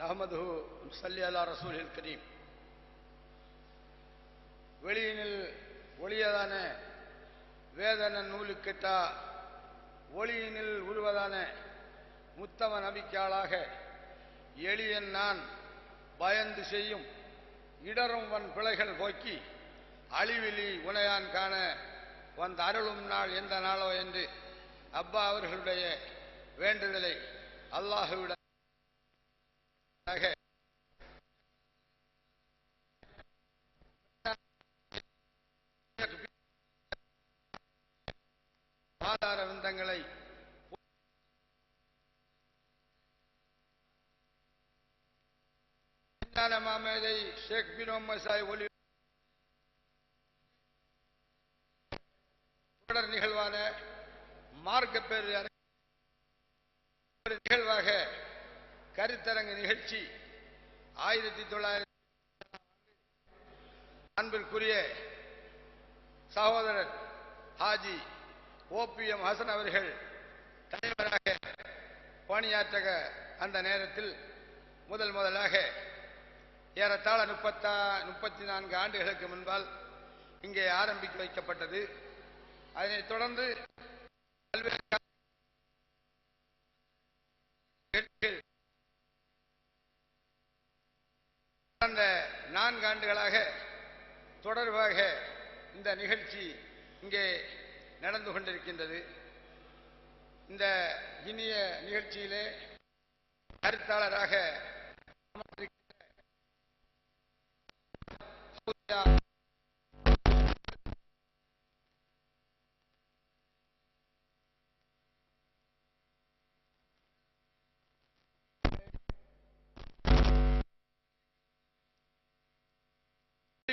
நஹமது சல்லி அலா ரசூலில் கரீம். வெளியினில் ஒளியதான வேதன நூலுக்கெட்டா ஒளியினில் உருவதான முத்தம நபிக்காளாக எளியன் நான் பயந்து செய்யும் இடரும் வன் பிழைகள் போக்கி அழிவிலி உனையான் காண வந்த அருளும் நாள் எந்த நாளோ என்று அப்பா அவர்களுடைய வேண்டுதலை அல்லாஹுவிட ஆதார விந்தங்களை மாமேதை ஷேக் பின் முகமது சாஹிப் ஒலி தொடர் நிகழ்வான மார்க்க பேர் நிகழ்வாக கருத்தரங்கு நிகழ்ச்சி ஆயிரத்தி தொள்ளாயிரத்தி அன்பிற்குரிய சகோதரர் ஹாஜி ஓபிஎம் ஹசன் அவர்கள் தலைவராக பணியாற்ற அந்த நேரத்தில் முதல் முதலாக ஏறத்தாழ முப்பத்தா முப்பத்தி நான்கு ஆண்டுகளுக்கு முன்பால் இங்கே ஆரம்பித்து வைக்கப்பட்டது. அதனைத் தொடர்ந்து பல்வேறு நிகழ்ச்சிகள் கடந்த நான்கு ஆண்டுகளாக தொடர்பாக இந்த நிகழ்ச்சி இங்கே நடந்து கொண்டிருக்கின்றது. இந்த இனிய நிகழ்ச்சியிலே கருத்தாளராக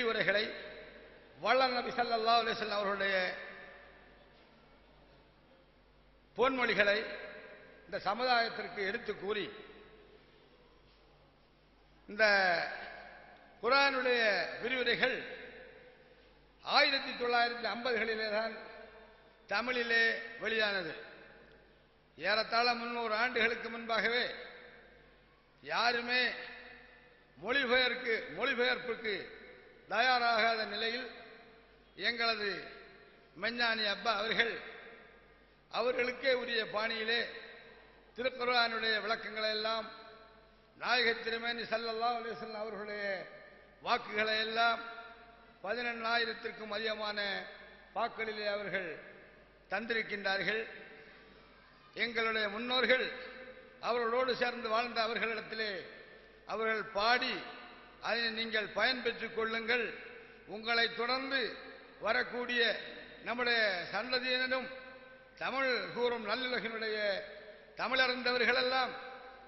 உரைகளை வள்ளல் நபி ஸல்லல்லாஹு அவர்களுடைய பொன்மொழிகளை இந்த சமுதாயத்திற்கு எடுத்து கூறி இந்த குரானுடைய விரிவுரைகள் ஆயிரத்தி தொள்ளாயிரத்தி ஐம்பதுகளிலே தான் தமிழிலே வெளியானது. ஏறத்தாழ முன்னூறு ஆண்டுகளுக்கு முன்பாகவே யாருமே மொழிபெயர்க்கு மொழிபெயர்ப்புக்கு தயாராகாத நிலையில் எங்களது மெஞ்ஞானி அப்பா அவர்கள் அவர்களுக்கே உரிய பாணியிலே திருக்குறானுடைய விளக்கங்களை எல்லாம் நாயக திருமேனி சல்லல்லா அலிசல்லம் அவர்களுடைய வாக்குகளை எல்லாம் பதினெண்ணாயிரத்திற்கும் அதிகமான வாக்களிலே அவர்கள் தந்திருக்கின்றார்கள். எங்களுடைய முன்னோர்கள் அவர்களோடு சேர்ந்து வாழ்ந்த அவர்களிடத்திலே அவர்கள் பாடி அதை நீங்கள் பயன்பெற்றுக் கொள்ளுங்கள். உங்களை தொடர்ந்து வரக்கூடிய நம்முடைய சந்ததியினரும் தமிழ் கூறும் நல்லுலகினுடைய தமிழறிந்தவர்களெல்லாம்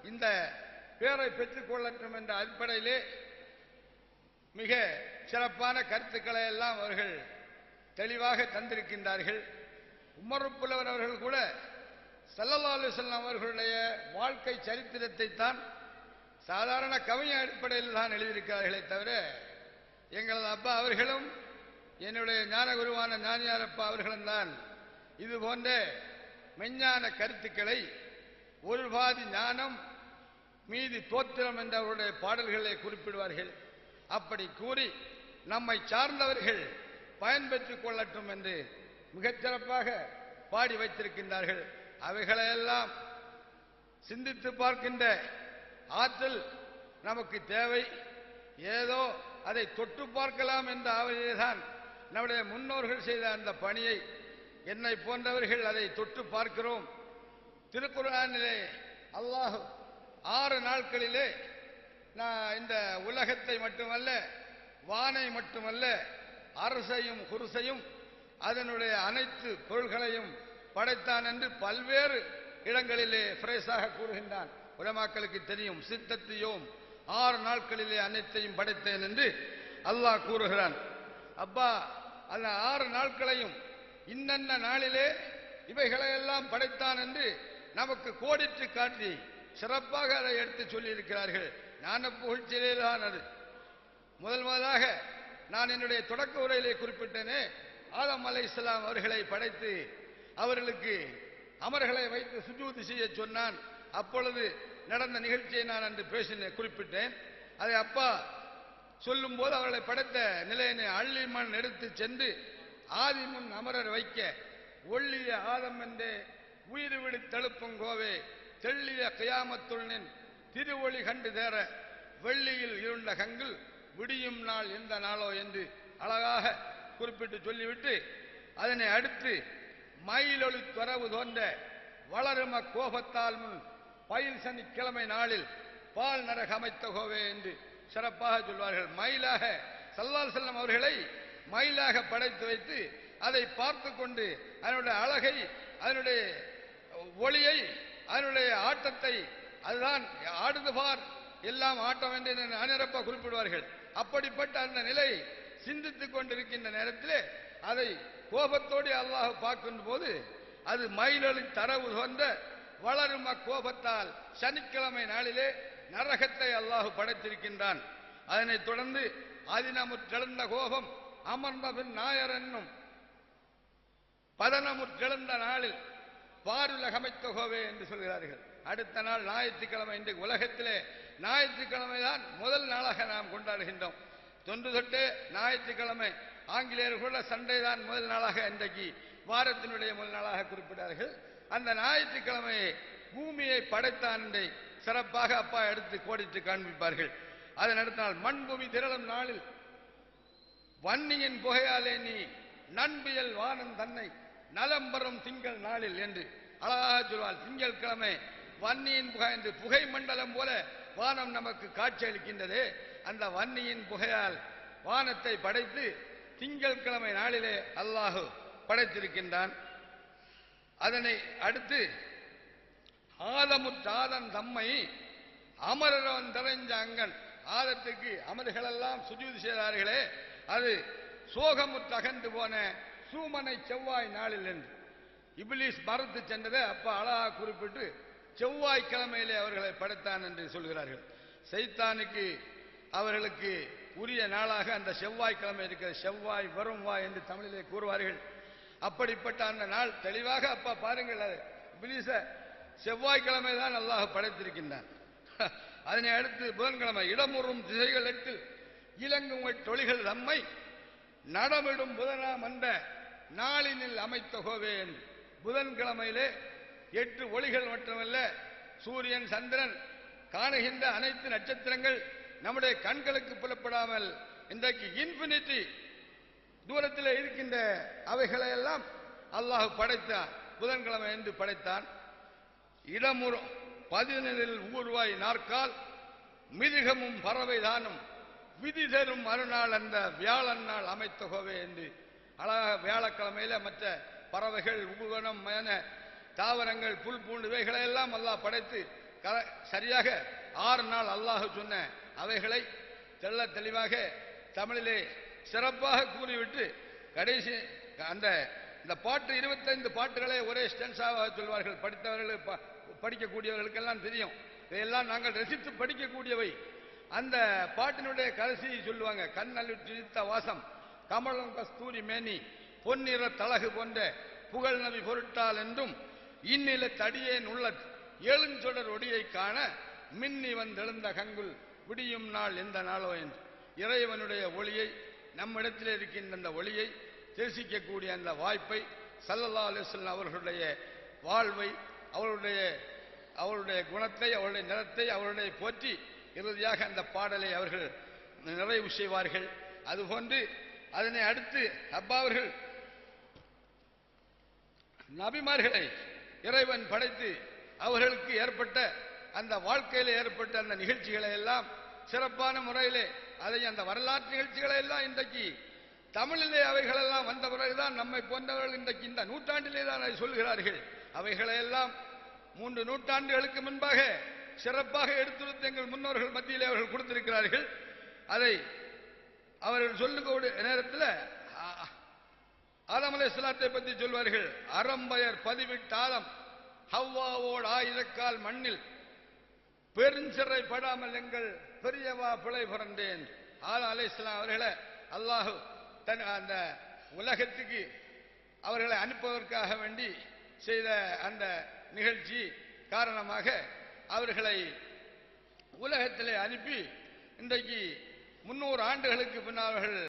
இந்த பேரை பெற்றுக் கொள்ளட்டும் என்ற அடிப்படையிலே மிக சிறப்பான கருத்துக்களை எல்லாம் அவர்கள் தெளிவாக தந்திருக்கின்றார்கள். உமருப்புலவர் அவர்கள் கூட சல்லல்லா அலுவலம் அவர்களுடைய வாழ்க்கை சரித்திரத்தை தான் சாதாரண கவிஞ அடிப்படையில் தான் எழுதியிருக்கிறார்களே தவிர எங்களது அப்பா அவர்களும் என்னுடைய ஞான குருவான ஞானியாரப்பா அவர்களும் தான் இது போன்ற மெஞ்ஞான கருத்துக்களை ஒரு பாதி ஞானம் மீதி தோத்திரம் என்ற அவருடைய பாடல்களை குறிப்பிடுவார்கள். அப்படி கூறி நம்மை சார்ந்தவர்கள் பயன்பெற்றுக் கொள்ளட்டும் என்று மிகச்சிறப்பாக பாடி வைத்திருக்கின்றார்கள். அவைகளையெல்லாம் சிந்தித்து பார்க்கின்ற ஆற்றல் நமக்கு தேவை. ஏதோ அதை தொட்டு பார்க்கலாம் என்ற ஆவலிலேதான் நம்முடைய முன்னோர்கள் செய்த அந்த பணியை. என்னை போன்றவர்கள் அதை தொட்டு பார்க்கிறோம். திருக்குறானிலே அல்லாஹ் ஆறு நாட்களிலே நான் இந்த உலகத்தை மட்டுமல்ல வானை மட்டுமல்ல அரசையும் குருசையும் அதனுடைய அனைத்து பொருள்களையும் படைத்தான் என்று பல்வேறு இடங்களிலே பிரேசாக கூறுகின்றான். உலமாக்களுக்கு தெரியும் சித்தத்தையும் ஆறு நாட்களிலே அனைத்தையும் படைத்தேன் என்று அல்லாஹ் கூறுகிறான். அப்பா அந்த ஆறு நாட்களையும் இன்னென்ன நாளிலே இவைகளையெல்லாம் படைத்தான் என்று நமக்கு கோடிட்டு காட்டி சிறப்பாக அதை எடுத்து சொல்லியிருக்கிறார்கள். ஞான புகழ்ச்சியிலே தான் அது. முதல் முதலாக நான் என்னுடைய தொடக்க உரையிலே குறிப்பிட்டேனே ஆதம் அலை இஸ்லாம் அவர்களை படைத்து அவர்களுக்கு அமர்களை வைத்து சுஜூதி செய்ய சொன்னான். அப்பொழுது நடந்த நிகழ்ச்சியை நான் அன்று பேசினேன் குறிப்பிட்டேன். அதை அப்பா சொல்லும்போது அவர்களை படைத்த நிலையினை அள்ளி மண் எடுத்து சென்று ஆதிமுன் அமரர் வைக்க ஒள்ளிய ஆதம் என்றே உயிர் விடு தழுப்பும் கோவே தெள்ளிய கியாமத்துள்ளின் திருவொளி கண்டு தேர வெள்ளியில் இருண்ட கங்கில் விடியும் நாள் எந்த நாளோ என்று அழகாக குறிப்பிட்டு சொல்லிவிட்டு அதனை அடுத்து மயிலொளி துறவு தோன்ற வளரும கோபத்தால் முன் பயில் சனிக்கிழமை நாளில் பால் நரக அமைத்தகோவே என்று சிறப்பாக சொல்வார்கள். மயிலாக சல்லால் செல்லம் அவர்களை மயிலாக படைத்து வைத்து அதை பார்த்து கொண்டு அதனுடைய அழகை அதனுடைய ஒளியை அதனுடைய ஆட்டத்தை அதுதான் ஆடுது பார் எல்லாம் ஆட்டம் என்று அனிரப்பா குறிப்பிடுவார்கள். அப்படிப்பட்ட அந்த நிலை சிந்தித்துக் கொண்டிருக்கின்ற நேரத்திலே அதை கோபத்தோடு அல்லாஹ் பார்க்கின்ற போது அது மயிலொளி தரவு சொந்த வளரும் அக்கோபத்தால் சனிக்கிழமை நாளிலே நரகத்தை அல்லாஹ் படைத்திருக்கின்றான். அதனைத் தொடர்ந்து அதினமுற்றெழுந்த கோபம் அமர்ந்தபின் நாயர் என்னும் பதனமுற்றெழுந்த நாளில் பாருலகமைத்த கோவே என்று சொல்கிறார்கள். அடுத்த நாள் ஞாயிற்றுக்கிழமை இன்றைக்கு உலகத்திலே ஞாயிற்றுக்கிழமை தான் முதல் நாளாக நாம் கொண்டாடுகின்றோம். தொன்று தொட்டு ஞாயிற்றுக்கிழமை ஆங்கிலேயர்களோட சண்டை தான் முதல் நாளாக இன்றைக்கு வாரத்தினுடைய முதல் நாளாக குறிப்பிட்டார்கள். அந்த ஞாயிற்றுக்கிழமையை பூமியை படைத்தான் சிறப்பாக அப்பா எடுத்து கோடிட்டு காண்பிப்பார்கள். அதை நடத்தினால் மண்பூமி மண் பூமி திரளும் நாளில் வன்னியின் புகையாலே நீ நண்பியல் வானம் தன்னை நலம்பரும் திங்கள் நாளில் என்று அழகாக சொல்வாள். திங்கள் கிழமை வன்னியின் புகை என்று புகை மண்டலம் போல வானம் நமக்கு காட்சி அளிக்கின்றது. அந்த வன்னியின் புகையால் வானத்தை படைத்து திங்கள் கிழமை நாளிலே அல்லாஹு படைத்திருக்கின்றான். அதனை அடுத்து ஆதமுற்றாதன் தம்மை அமரவன் தரைஞ்ச அங்கன். ஆதத்துக்கு அமர்களெல்லாம் சுஜூதி செய்தார்களே அது சோகமுற்று அகன்று போன சூமனை செவ்வாய் நாளில் என்று இபிலிஸ் மறுத்து சென்றதை அப்ப அழகா குறிப்பிட்டு செவ்வாய்க்கிழமையிலே அவர்களை படைத்தான் என்று சொல்கிறார்கள். சைத்தானுக்கு அவர்களுக்கு உரிய நாளாக அந்த செவ்வாய்க்கிழமை இருக்கிற செவ்வாய் வரும் வா என்று தமிழிலே கூறுவார்கள். அப்படிப்பட்ட அந்த நாள் தெளிவாக அப்பா பாருங்கள் அது. இபிலிஸ செவ்வாய்க்கிழமை தான் அல்லாஹ் படைத்திருக்கின்றான். அதனை அடுத்து புதன்கிழமை இடமுறும் திசைகள் எட்டு இலங்கும் தொழில்கள் நம்மை நடமிடும் புதனாம் அந்த நாளினில் அமைத்த புதன்கிழமையிலே எட்டு ஒளிகள் மட்டுமல்ல சூரியன் சந்திரன் காணுகின்ற அனைத்து நட்சத்திரங்கள் நம்முடைய கண்களுக்கு புலப்படாமல் இன்றைக்கு இன்பினிட்டி தூரத்தில் இருக்கின்ற அவைகளை எல்லாம் அல்லாஹ் படைத்தான் புதன்கிழமை என்று படைத்தான். இடமுற பதினெழில் ஊர்வாய் நாற்கால் மிருகமும் பறவை தானும் விதி தரும் மறுநாள் அந்த வியாழன் நாள் அமைத்தகவே என்று அழகாக வியாழக்கிழமையில மற்ற பறவைகள் உபவனம் என தாவரங்கள் புல் பூண்டு எல்லாம் அல்லாஹ் படைத்து க- சரியாக ஆறு நாள் அல்லாஹ் சொன்ன அவைகளை தெள்ள தெளிவாக தமிழிலே சிறப்பாக கூறிவிட்டு கடைசி அந்த இந்த பாட்டு இருபத்தைந்து பாட்டுகளை ஒரே ஸ்டென்ஸாக சொல்வார்கள். படித்தவர்கள் ப- படிக்கக்கூடியவர்களுக்கெல்லாம் தெரியும். இதையெல்லாம் நாங்கள் ரசித்து படிக்கக்கூடியவை. அந்த பாட்டினுடைய கடைசி சொல்லுவாங்க கண்ணலுற்றித்த வாசம் கமலம் கஸ்தூரி மேனி பொன்னிற தலகு போன்ற புகழ் நபி பொருட்டால் என்றும் இந்நில தடியேன் உள்ள எழுஞ்சொடர் ஒடியை காண மின்னி வந்தெழுந்த கங்குல் விடியும் நாள் எந்த நாளோ என்று. இறைவனுடைய ஒளியை நம்மிடத்தில் இருக்கின்ற அந்த ஒளியை தரிசிக்கக்கூடிய அந்த வாய்ப்பை சல்லல்லா அலிஸ்லாம் அவர்களுடைய வாழ்வை அவருடைய அவருடைய குணத்தை அவருடைய நிறத்தை அவருடைய போற்றி இறுதியாக அந்த பாடலை அவர்கள் நிறைவு செய்வார்கள். அதுபோன்று அதனை அடுத்து அப்பா அவர்கள் நபிமார்களை இறைவன் படைத்து அவர்களுக்கு ஏற்பட்ட அந்த வாழ்க்கையில் ஏற்பட்ட அந்த நிகழ்ச்சிகளை எல்லாம் சிறப்பான முறையிலே அதை அந்த வரலாற்று நிகழ்ச்சிகளை எல்லாம் இன்றைக்கு தமிழிலே அவைகளெல்லாம் வந்த பிறகுதான் நம்மை போன்றவர்கள் இன்றைக்கு இந்த நூற்றாண்டிலே தான் அதை சொல்கிறார்கள். அவைகளையெல்லாம் மூன்று நூற்றாண்டுகளுக்கு முன்பாக சிறப்பாக எடுத்துரைத்து எங்கள் முன்னோர்கள் மத்தியிலே அவர்கள் கொடுத்திருக்கிறார்கள். அதை அவர்கள் சொல்லுக்கூடிய நேரத்தில் ஆ- ஆதம் பற்றி சொல்வார்கள். அறம்பயர் பதிவிட்டாலம் ஹவ்வாவோடு ஆயிரக்கால் மண்ணில் பெருஞ்சிறை படாமல் எங்கள் பெரியவா பிழை புரண்டேன். ஆதம் அலைஹிஸ்ஸலாம் அவர்களை அல்லாஹு தன் அந்த உலகத்துக்கு அவர்களை அனுப்புவதற்காக வேண்டி செய்த அந்த நிகழ்ச்சி காரணமாக அவர்களை உலகத்திலே அனுப்பி இன்றைக்கு முன்னூறு ஆண்டுகளுக்கு பின்னால் அவர்கள்